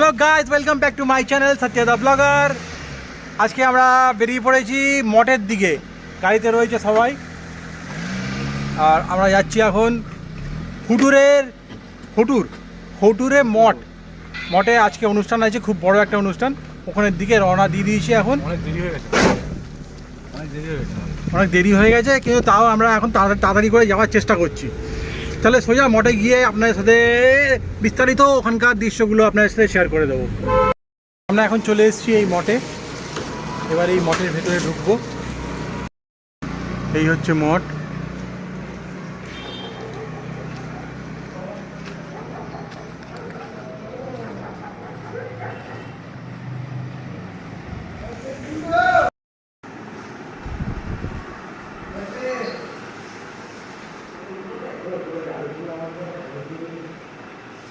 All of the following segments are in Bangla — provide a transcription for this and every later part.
Hello guys welcome back to my channel সত্যদা blogger আজকে আমরা বেরিয়ে পড়েছি মঠের দিকে। গাড়িতে রয়েছে সবাই। আর আমরা যাচ্ছি এখন ফুটুরের ফুটুর ফুটুরে মঠ। মঠে আজকে অনুষ্ঠান আছে খুব বড় একটা অনুষ্ঠান। ওখানের দিকে রওনা দিয়ে দিয়েছি এখন। অনেক দেরি হয়ে গেছে। অনেক দেরি হয়ে গেছে। অনেক দেরি হয়ে গেছে কিন্তু তাও আমরা এখন তাড়াতাড়ি তাড়াতাড়ি করে যাওয়ার চেষ্টা করছি। তাহলে সোজা মঠে গিয়ে আপনার সাথে বিস্তারিত ওখানকার দৃশ্যগুলো আপনার সাথে শেয়ার করে দেবো। আমরা এখন চলে এসেছি এই মঠে। এবার এই মঠের ভেতরে ঢুকবো। এই হচ্ছে মঠ।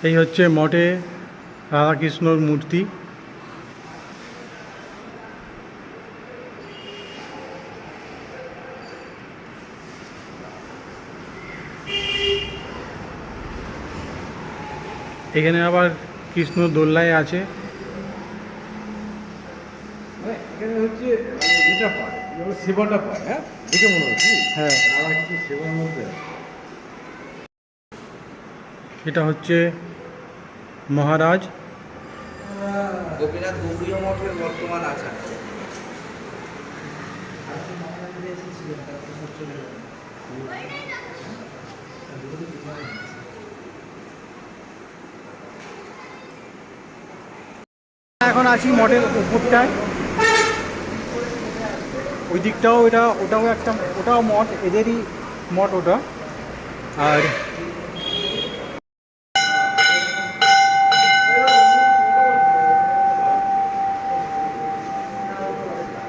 এই হচ্ছে মঠে রাধাকৃষ্ণর মূর্তি। এখানে আবার কৃষ্ণ দোল্লায় আছে। মানে এখানে হচ্ছে যেটা পায় যেমন সেবাটা পায় হ্যাঁ? দেখে মনে হচ্ছে হ্যাঁ। আর কিছু সেবার মধ্যে আছে। এটা হচ্ছে মহারাজ। গোপীনাথ গৌরীয় মঠের বর্তমান আচার্য এখন আছি মঠের উপরটায়। ওই দিকটাও এটা ওটাও একটা ওটাও মঠ এদেরই মঠ ওটা। আর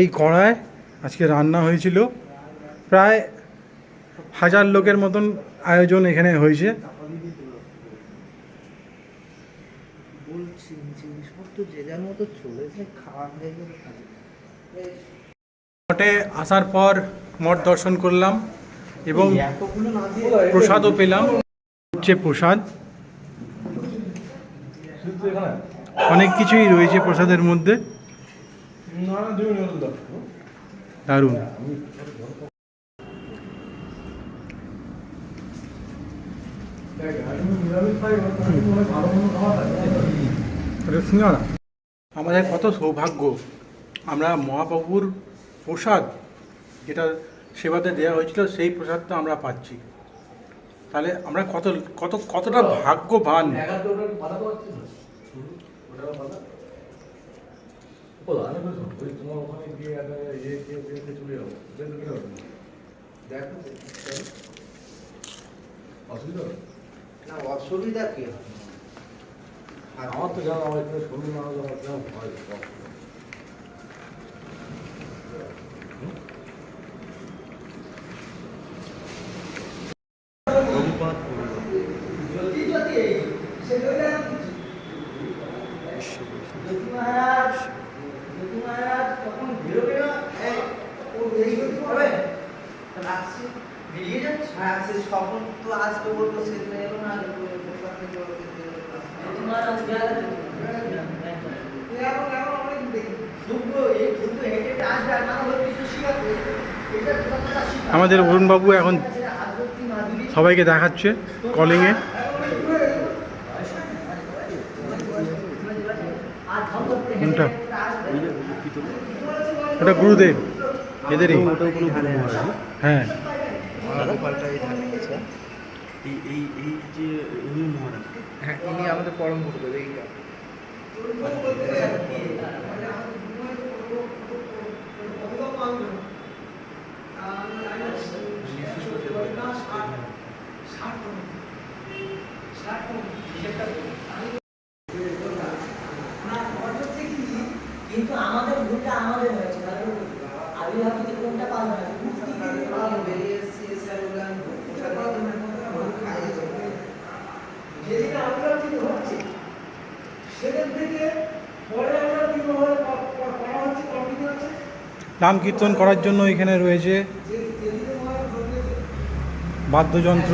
এই কড়ায় আজকে রান্না হয়েছিল। প্রায় হাজার লোকের মতন আয়োজন এখানে হয়েছে। হয়ে মঠে আসার পর মঠ দর্শন করলাম এবং প্রসাদও পেলাম। হচ্ছে প্রসাদ। অনেক কিছুই রয়েছে প্রসাদের মধ্যে। সিঙ্গারা আমাদের কত সৌভাগ্য আমরা মহাপ্রভুর প্রসাদ যেটা সেবাতে দেওয়া হয়েছিল সেই প্রসাদটা আমরা পাচ্ছি। তাহলে আমরা কত কত কতটা ভাগ্যবান? তোমার ওখানে গিয়ে একটা ইয়ে গিয়ে গিয়ে চলে যাব দেখো কি হবে দেখো অসুবিধা না অসুবিধা কি হবে আর আমার তো জানো আমার একটু শরীর না হলে আমার কেমন ভয় জ্যোতি মহারাজ জ্যোতি মহারাজ তখন বেরোবে না এই, ও এই করতে পারবে রাখছি তো আজকে বলব এলো না আগে বলব দিয়ে দিলাম। জ্যোতি এখন অনেক এই হেঁটে আসবে আর কিছু আমাদের অরুণবাবু এখন সবাইকে দেখাচ্ছে কলিংয়ে কোনটা? ওটা গুরুদেব এদেরই। হ্যাঁ। এই এই যে উনি মহারাজ হ্যাঁ ইনি আমাদের পরম গুরুদেব এইটা কিন্তু আমাদের ভুলটা আমাদের হয়েছে আমি ভাবছি কোনটা পাবো না বেরিয়ে যেদিকে হচ্ছি সেখান থেকে পরে আমরা করা হচ্ছে হচ্ছে। নাম কীর্তন করার জন্য এখানে রয়েছে বাদ্যযন্ত্র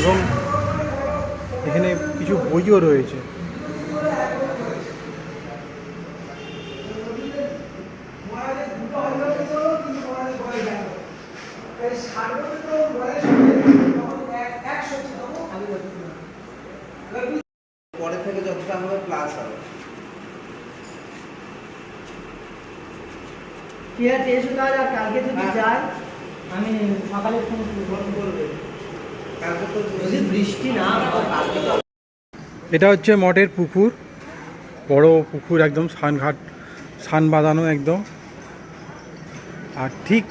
এবং এখানে কিছু বইও রয়েছে মায়ের দুটো হাজার ছিল কিন্তু মায়ের বয়স গেল এই সার্বত্রিক বয়স তখন এক- একশো ছিল আমি পরে থেকে যতটা হবে প্লাস হবে ঠিক আছে এসো তাহলে আর কালকে যদি হ্যাঁ। যাই আমি সকালে ফোন ফোন করবে। কালকে তো যদি বৃষ্টি না কালকে এটা হচ্ছে মঠের পুকুর। বড় পুকুর একদম সানঘাট সান বাঁধানো একদম। আর ঠিক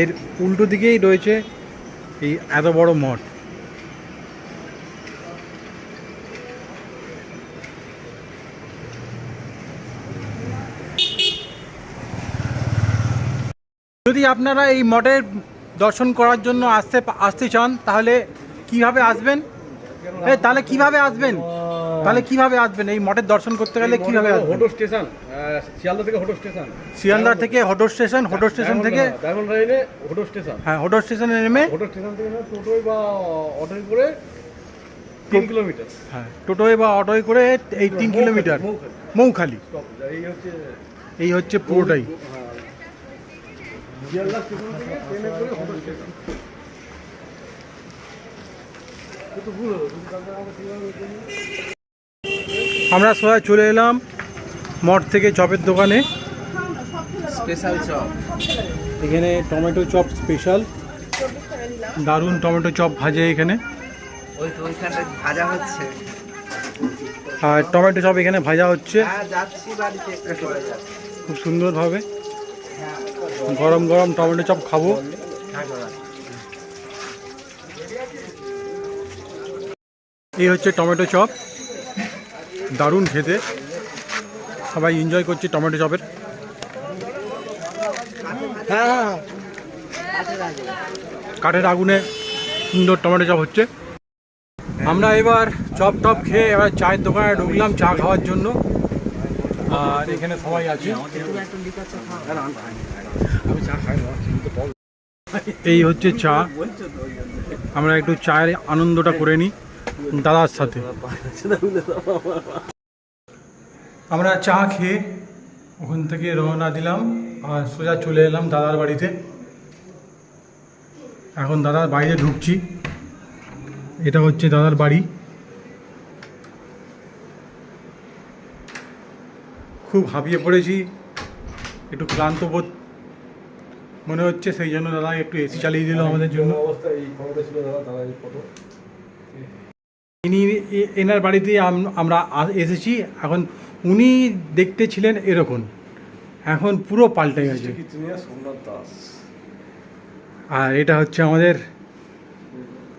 এর উল্টো দিকেই রয়েছে এই এত বড় মঠ। যদি আপনারা এই মঠের দর্শন করার জন্য আসতে আসতে চান তাহলে কীভাবে আসবেন? তাহলে কীভাবে আসবেন? তাহলে কীভাবে আসবেন? এই মঠের দর্শন করতে গেলে কীভাবে আসবেন? হোটো স্টেশন শিয়ালদা থেকে হোটো স্টেশন শিয়ালদা থেকে হোটো স্টেশন হোটো স্টেশন থেকে ডায়মন্ড লাইনে হোটো স্টেশন হ্যাঁ হোটো স্টেশনে নেমে হোটো স্টেশন থেকে টোটোয় বা অটোয় করে তিন কিলোমিটার হ্যাঁ টোটোয় বা অটোয় করে এই তিন কিলোমিটার মৌখালি। এই হচ্ছে এই হচ্ছে পুরোটাই। হ্যাঁ, শিয়ালদা স্টেশন থেকে ট্রেনে করে স্টেশন আমরা সবাই চলে এলাম মঠ থেকে চপের দোকানে। স্পেশাল চপ এখানে টমেটো চপ স্পেশাল দারুণ টমেটো চপ ভাজে এখানে। ওই তো ওইখানটা ভাজা হচ্ছে। আর টমেটো চপ এখানে ভাজা হচ্ছে। হ্যাঁ খুব সুন্দরভাবে। গরম গরম টমেটো চপ খাব। এই হচ্ছে টমেটো চপ। দারুণ খেতে। সবাই এনজয় করছে টমেটো চপের। কাঠের আগুনে সুন্দর টমেটো চপ হচ্ছে। আমরা এবার চপ টপ খেয়ে এবার চায়ের দোকানে ঢুকলাম চা খাওয়ার জন্য। আর এখানে সবাই আছে। এই হচ্ছে চা। আমরা একটু চায়ের আনন্দটা করে নিই দাদার সাথে। আমরা চা খেয়ে ওখান থেকে রওনা দিলাম আর সোজা চলে এলাম দাদার বাড়িতে। এখন দাদার বাইরে ঢুকছি। এটা হচ্ছে দাদার বাড়ি। খুব হাঁপিয়ে পড়েছি। একটু ক্লান্ত বোধ মনে হচ্ছে সেই জন্য দাদা একটু এসি চালিয়ে দিল আমাদের জন্য। ইনি এনার বাড়িতে আমরা এসেছি। এখন উনি দেখতে ছিলেন এরকম। এখন পুরো পাল্টে গেছে আর এটা হচ্ছে আমাদের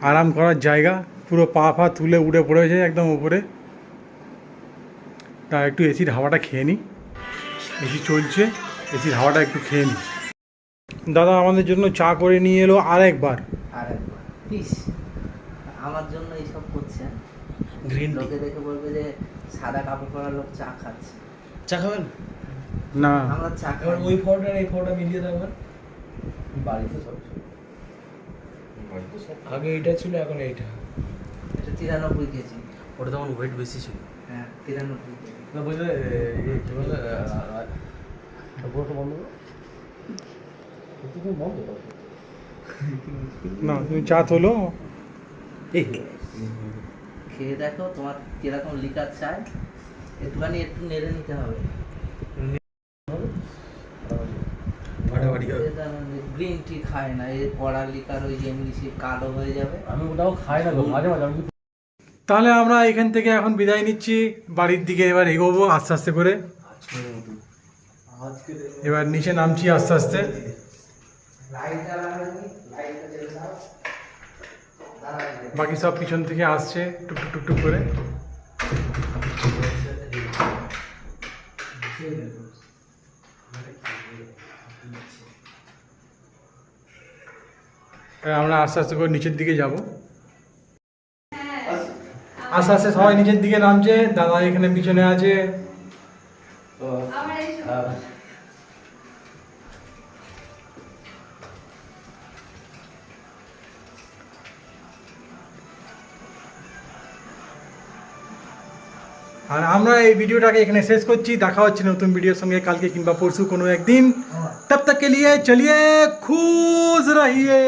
আরাম করার জায়গা। পুরো পা ফা তুলে উড়ে পড়েছে একদম উপরে। তা একটু এসির হাওয়াটা খেয়ে নিই এসি চলছে। এসির হাওয়াটা একটু খেয়ে নিই দাদা আমাদের জন্য চা করে নিয়ে এলো আর একবার আর একবার প্লিজ আমার জন্য এইসব করছে গ্রিন টি লোকে দেখে বলবে যে সাদা কাপড় পরা লোক চা খাচ্ছে। চা খাবেন? না। আমরা চা এবার ওই ফটোটা এই ফটোটা মিলিয়ে দেখবেন বাড়িতে সব আগে এইটা ছিল এখন এইটা। এটা তিরানব্বই কেজি। ওটা তখন ওয়েট বেশি ছিল। হ্যাঁ তিরানব্বই কেজি। না বলছে এই কি বলে বন্ধ করো তুমি বন্ধ করো না তুমি চা তোলো। এই খেয়ে দেখো তোমার কীরকম লিকার চাই। একটুখানি একটু নেড়ে নিতে হবে। গ্রিন টি খায় না এই কড়া লিকার ওই যে মিশিয়ে কালো হয়ে যাবে। আমি ওটাও খাই না মাঝে মাঝে আমি তাহলে আমরা এখান থেকে এখন বিদায় নিচ্ছি। বাড়ির দিকে এবার এগোবো আস্তে আস্তে করে। এবার নিচে নামছি আস্তে আস্তে। লাইট জ্বালানো লাইটটা জ্বেলে দাও। বাকি সব পিছন থেকে আসছে টুক টুক টুক টুক করে। আমরা আস্তে আস্তে করে নিচের দিকে যাব। আস্তে আস্তে সবাই নিচের দিকে নামছে দাদা এখানে পিছনে আছে। আর আমরা এই ভিডিওটাকে এখানে শেষ করছি। দেখা হচ্ছে নতুন ভিডিওর সঙ্গে কালকে কিংবা পরশু কোনো একদিন। হ্যাঁ। তব তক কে লিয়ে চলিয়ে খুশ রহিয়ে।